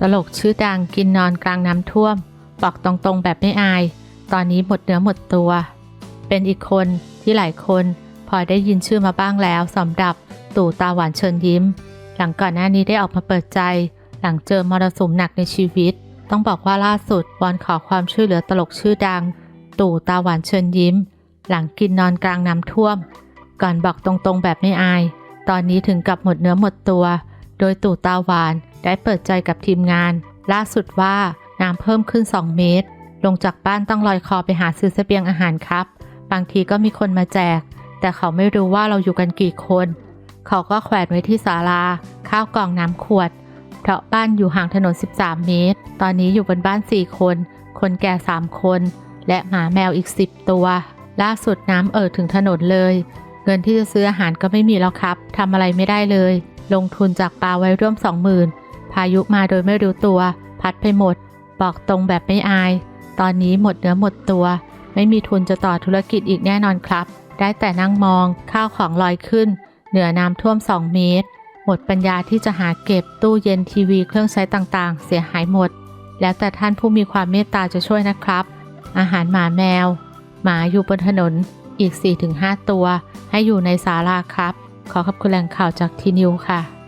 ตลกชื่อดังกินนอนกลางน้ำท่วม บอกตรงๆแบบไม่อาย ตอนนี้หมดเนื้อหมดตัว เป็นอีกคนที่หลายคนพอได้ยินชื่อมาบ้างแล้วสำหรับตู่ตาหวานเชิญยิ้ม หลังก่อนหน้านี้ได้ออกมาเปิดใจ หลังเจอมรสุมหนักในชีวิต ต้องบอกว่าล่าสุดวอนขอความช่วยเหลือตลกชื่อดัง ตู่ตาหวานเชิญยิ้ม หลังกินนอนกลางน้ำท่วม ก่อนบอกตรงๆแบบไม่อาย ตอนนี้ถึงกับหมดเนื้อหมดตัว โดยตู่ตาหวานได้เปิดใจกับทีมงาน ล่าสุดว่าน้ำเพิ่มขึ้น 2 เมตร ลงจากบ้านต้องลอยคอไปหาซื้อเสบียงอาหารครับ บางทีก็มีคนมาแจก แต่เขาไม่รู้ว่าเราอยู่กันกี่คน เขาก็แขวนไว้ที่ศาลา ข้าวกล่องน้ำขวด เพราะบ้านอยู่ห่างถนน 13 เมตร ตอนนี้อยู่บนบ้าน 4 คน คนแก่ 3 คน และหมาแมวอีก 10 ตัว ล่าสุดน้ำเอ่อถึงถนนเลย เงินที่จะซื้ออาหารก็ไม่มีแล้วครับทำอะไรไม่ได้เลย ลงทุนจากปลาไว้ร่วม20,000พายุมาโดยไม่รู้ตัว พัดไปหมด บอกตรงแบบไม่อาย ตอนนี้หมดเนื้อหมดตัว ไม่มีทุนจะต่อธุรกิจอีกแน่นอนครับ ได้แต่นั่งมองข้าวของลอยขึ้น เหนือน้ำท่วม2เมตร หมดปัญญาที่จะหาเก็บตู้เย็นทีวีเครื่องใช้ต่างๆ เสียหายหมด แล้วแต่ท่านผู้มีความเมตตาจะช่วยนะครับ อาหารหมาแมว หมาอยู่บนถนนอีก 4-5 ตัว ให้อยู่ในศาลาครับ ขอขอบคุณแหล่งข่าวจากทีนิวค่ะ